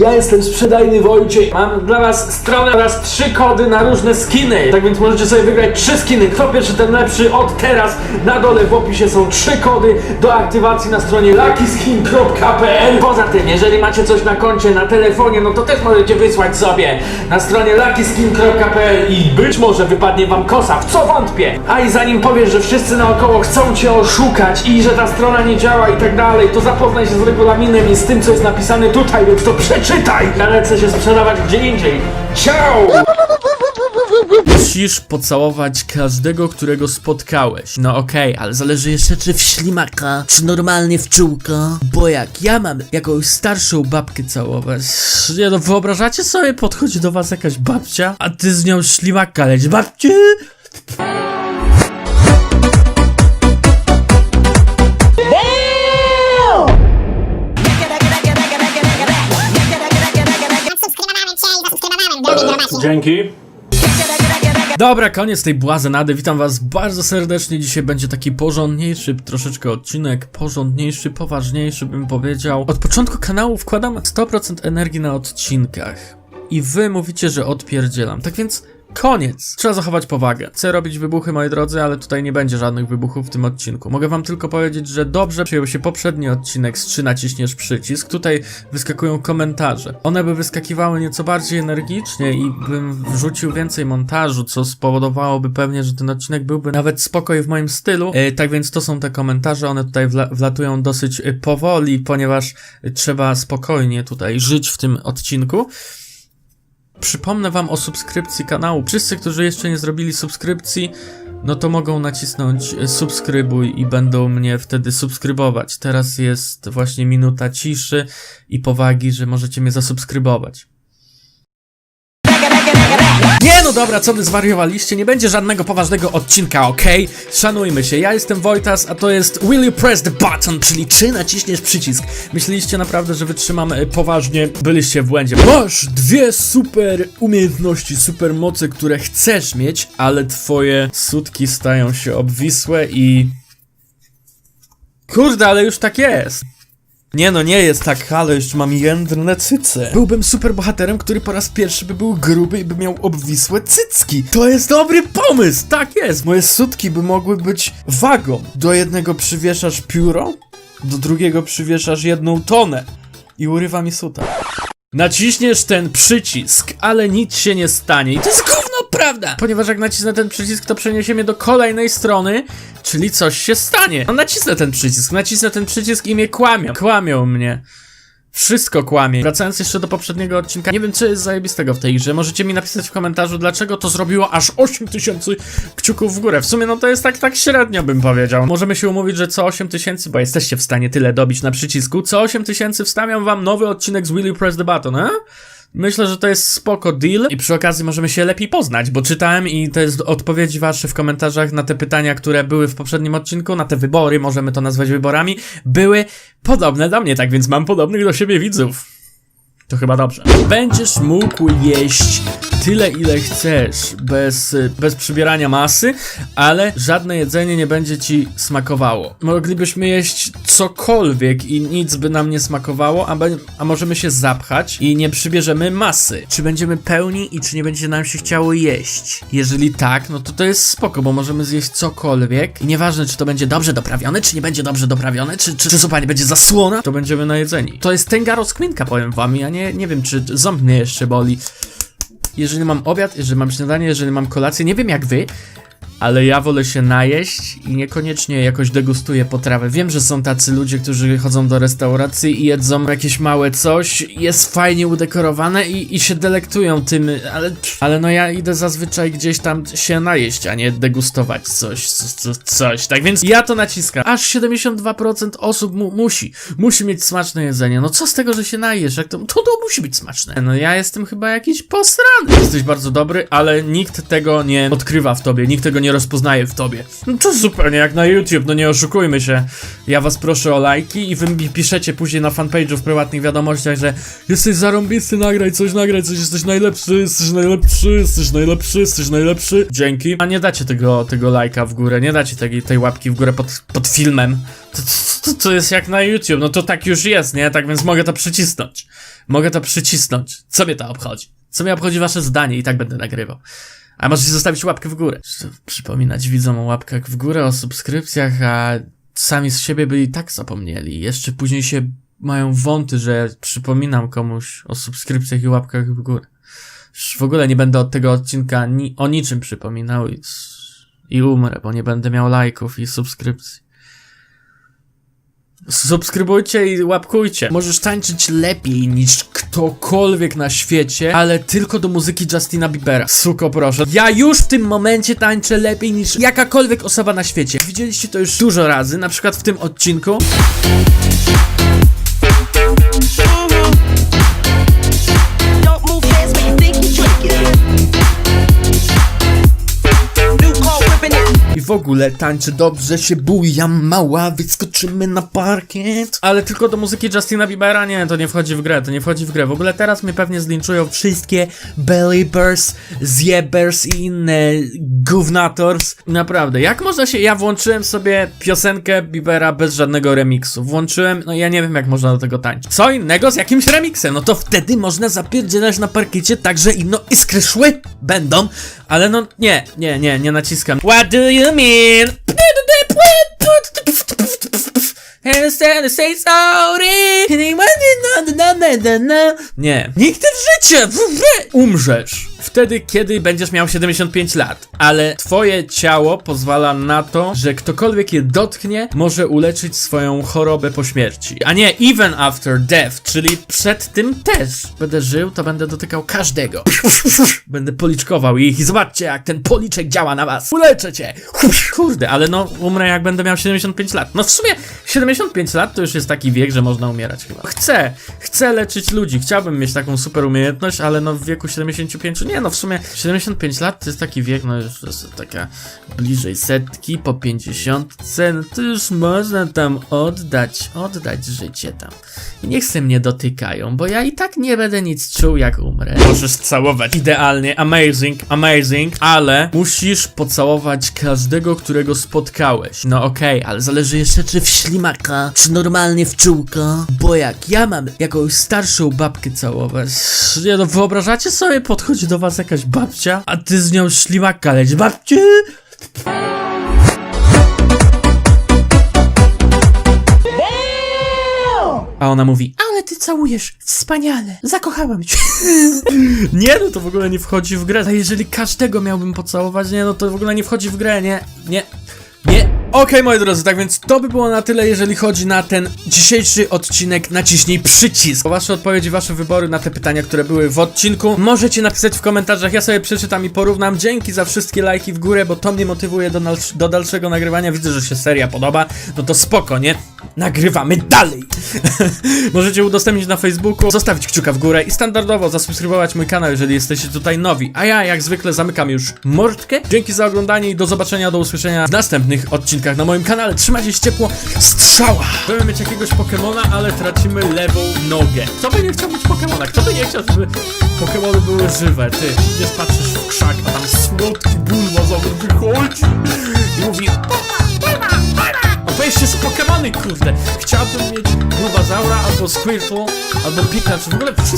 Ja jestem sprzedajny Wojciech. Mam dla was stronę oraz trzy kody na różne skiny. Tak więc możecie sobie wygrać trzy skiny. Kto pierwszy, ten lepszy. Od teraz na dole w opisie są trzy kody do aktywacji na stronie luckyskin.pl Poza tym, jeżeli macie coś na koncie, na telefonie, no to też możecie wysłać sobie na stronie luckyskin.pl i być może wypadnie wam kosa, w co wątpię. A i zanim powiesz, że wszyscy naokoło chcą cię oszukać i że ta strona nie działa i tak dalej, to zapoznaj się z regulaminem i z tym, co jest napisane tutaj, więc to przeczytaj! Ja lecę się sprzedawać gdzie indziej. Ciao! Musisz pocałować każdego, którego spotkałeś. No okej, ale zależy jeszcze czy w ślimaka, czy normalnie w czółko. Bo jak ja mam jakąś starszą babkę całować, nie no wyobrażacie sobie, podchodzi do was jakaś babcia, a ty z nią ślimaka leć. Babci! Dzięki. Dobra, koniec tej błazenady. Witam was bardzo serdecznie. Dzisiaj będzie taki porządniejszy troszeczkę odcinek. Porządniejszy, poważniejszy bym powiedział. Od początku kanału wkładam 100% energii na odcinkach. I wy mówicie, że odpierdzielam. Tak więc koniec. Trzeba zachować powagę. Chcę robić wybuchy, moi drodzy, ale tutaj nie będzie żadnych wybuchów w tym odcinku. Mogę wam tylko powiedzieć, że dobrze przyjął się poprzedni odcinek z 3 naciśniesz przycisk. Tutaj wyskakują komentarze. One by wyskakiwały nieco bardziej energicznie i bym wrzucił więcej montażu, co spowodowałoby pewnie, że ten odcinek byłby nawet spokoj w moim stylu. E, tak więc to są te komentarze. One tutaj wla wlatują dosyć e, powoli, ponieważ trzeba spokojnie tutaj żyć w tym odcinku. Przypomnę wam o subskrypcji kanału. Wszyscy, którzy jeszcze nie zrobili subskrypcji, no to mogą nacisnąć e, subskrybuj i będą mnie wtedy subskrybować. Teraz jest właśnie minuta ciszy i powagi, że możecie mnie zasubskrybować. Nie no dobra, co wy zwariowaliście? Nie będzie żadnego poważnego odcinka, okej? Szanujmy się, ja jestem Wojtas, a to jest Will you press the button, czyli czy naciśniesz przycisk? Myśleliście naprawdę, że wytrzymam e, poważnie? Byliście w błędzie. Masz dwie super umiejętności, super mocy, które chcesz mieć, ale twoje sutki stają się obwisłe i... Kurde, ale już tak jest. Nie no, nie jest tak, ale jeszcze mam jędrne cyce. Byłbym super bohaterem, który po raz pierwszy by był gruby i by miał obwisłe cycki. To jest dobry pomysł, tak jest. Moje sutki by mogły być wagą. Do jednego przywieszasz pióro, do drugiego przywieszasz jedną tonę i urywa mi suta. Naciśniesz ten przycisk, ale nic się nie stanie. I to jest prawda! Ponieważ jak nacisnę ten przycisk, to przeniesie mnie do kolejnej strony, czyli coś się stanie. No nacisnę ten przycisk, nacisnę ten przycisk i mnie kłamią. Kłamią mnie. Wszystko kłamie. Wracając jeszcze do poprzedniego odcinka, nie wiem co jest zajebistego w tej grze. Możecie mi napisać w komentarzu, dlaczego to zrobiło aż 8000 kciuków w górę. W sumie no to jest tak tak średnio bym powiedział. Możemy się umówić, że co 8000, bo jesteście w stanie tyle dobić na przycisku, co 8000 wstawiam wam nowy odcinek z Will You Press the Button, eh? Myślę, że to jest spoko deal i przy okazji możemy się lepiej poznać, bo czytałem i to jest odpowiedzi wasze w komentarzach na te pytania, które były w poprzednim odcinku, na te wybory, możemy to nazwać wyborami, były podobne do mnie, tak więc mam podobnych do siebie widzów. To chyba dobrze. Będziesz mógł jeść tyle, ile chcesz, bez, bez przybierania masy, ale żadne jedzenie nie będzie ci smakowało. Moglibyśmy jeść cokolwiek i nic by nam nie smakowało, a, a możemy się zapchać i nie przybierzemy masy. Czy będziemy pełni i czy nie będzie nam się chciało jeść? Jeżeli tak, no to to jest spoko, bo możemy zjeść cokolwiek i nieważne, czy to będzie dobrze doprawione, czy nie będzie dobrze doprawione, czy, czy, czy zupa nie będzie zasłona, to będziemy najedzeni. To jest tęga rozkminka, powiem wam, ja nie, nie wiem, czy ząb mnie jeszcze boli jeżeli mam obiad, jeżeli mam śniadanie, jeżeli mam kolację, nie wiem jak wy, ale ja wolę się najeść i niekoniecznie jakoś degustuję potrawę. Wiem, że są tacy ludzie, którzy chodzą do restauracji i jedzą jakieś małe coś, jest fajnie udekorowane i, i się delektują tym, ale, ale no ja idę zazwyczaj gdzieś tam się najeść, a nie degustować coś, coś, coś. Tak więc ja to naciskam. Aż 72% osób mu, musi, musi mieć smaczne jedzenie. No co z tego, że się najesz? Jak to, to, to musi być smaczne. No ja jestem chyba jakiś posrany. Jesteś bardzo dobry, ale nikt tego nie odkrywa w tobie, nikt tego tego nie rozpoznaje w tobie. No to zupełnie jak na YouTube, no nie oszukujmy się. Ja was proszę o lajki i wy mi piszecie później na fanpage'u w prywatnych wiadomościach, że jesteś zarąbisty, nagraj coś, nagraj coś, jesteś najlepszy, jesteś najlepszy, jesteś najlepszy, jesteś najlepszy. Dzięki. A nie dacie tego, tego lajka w górę, nie dacie tej, tej łapki w górę pod, pod filmem. To, to, to jest jak na YouTube, no to tak już jest, nie? Tak więc mogę to przycisnąć. Mogę to przycisnąć. Co mnie to obchodzi? Co mnie obchodzi wasze zdanie i tak będę nagrywał. A możecie zostawić łapkę w górę. Przypominać widzom o łapkach w górę, o subskrypcjach, a sami z siebie byli tak zapomnieli. Jeszcze później się mają wąty, że przypominam komuś o subskrypcjach i łapkach w górę. Już w ogóle nie będę od tego odcinka ni o niczym przypominał i, i umrę, bo nie będę miał lajków i subskrypcji. Subskrybujcie i łapkujcie. Możesz tańczyć lepiej niż ktokolwiek na świecie, ale tylko do muzyki Justina Biebera. Suko, proszę. Ja już w tym momencie tańczę lepiej niż jakakolwiek osoba na świecie. Widzieliście to już dużo razy, na przykład w tym odcinku. Ogóle tańczy dobrze, się bujam mała, wyskoczymy na parkiet. Ale tylko do muzyki Justina Biebera? Nie, to nie wchodzi w grę, to nie wchodzi w grę. W ogóle teraz mnie pewnie zlinczują wszystkie Beliebers, Zjebers i inne gównators. Naprawdę, jak można się... Ja włączyłem sobie piosenkę Biebera bez żadnego remiksu. Włączyłem, no ja nie wiem jak można do tego tańczyć. Co innego z jakimś remixem, no to wtedy można zapierdzielać na parkiecie tak, że inno iskry szły będą. Ale no nie, nie, nie, nie naciskam. What do you mean? Say sorry. Nie. Nigdy w życiu umrzesz. Wtedy, kiedy będziesz miał 75 lat. Ale twoje ciało pozwala na to, że ktokolwiek je dotknie, może uleczyć swoją chorobę po śmierci. A nie even after death, czyli przed tym też. Będę żył, to będę dotykał każdego. Będę policzkował ich i zobaczcie, jak ten policzek działa na was. Uleczę cię. Kurde, ale no, umrę jak będę miał 75 lat. No w sumie 75 lat to już jest taki wiek, że można umierać chyba. Chcę, chcę leczyć ludzi. Chciałbym mieć taką super umiejętność, ale no w wieku 75, nie no w sumie 75 lat to jest taki wiek, no już taka bliżej setki, po 50, no to już można tam oddać, oddać życie tam. Niech se mnie dotykają, bo ja i tak nie będę nic czuł jak umrę. Możesz całować idealnie, amazing, amazing, ale musisz pocałować każdego, którego spotkałeś. No okej, ale zależy jeszcze czy w ślimaka, czy normalnie w czółka, bo jak ja mam jakąś starszą babkę całować, nie no wyobrażacie sobie, podchodzi do was jakaś babcia, a ty z nią ślimaka leć, babcie! A ona mówi, ale ty całujesz wspaniale, zakochałam cię. nie no, to w ogóle nie wchodzi w grę. A jeżeli każdego miałbym pocałować, nie no, to w ogóle nie wchodzi w grę, nie, nie, Okej, moi drodzy, tak więc to by było na tyle, jeżeli chodzi na ten dzisiejszy odcinek. Naciśnij przycisk. Wasze odpowiedzi, wasze wybory na te pytania, które były w odcinku, możecie napisać w komentarzach. Ja sobie przeczytam i porównam. Dzięki za wszystkie lajki w górę, bo to mnie motywuje do, do dalszego nagrywania. Widzę, że się seria podoba. No to spoko, nie? Nagrywamy dalej. możecie udostępnić na Facebooku, zostawić kciuka w górę i standardowo zasubskrybować mój kanał, jeżeli jesteście tutaj nowi. A ja, jak zwykle, zamykam już mordkę. Dzięki za oglądanie i do zobaczenia, do usłyszenia w następnych odcinkach na moim kanale. Trzymajcie się ciepło. Strzała! Chcemy mieć jakiegoś Pokemona, ale tracimy lewą nogę. Kto by nie chciał mieć Pokemona? Kto by nie chciał, żeby Pokemony były żywe? Ty, idziesz, patrzysz w krzak, a tam słodki bulwazowy wychodzi i mówi weźcie z Pokemony, kurde! Chciałbym mieć Bulbazaura, albo Squirtle, albo Pikachu, w ogóle wszystko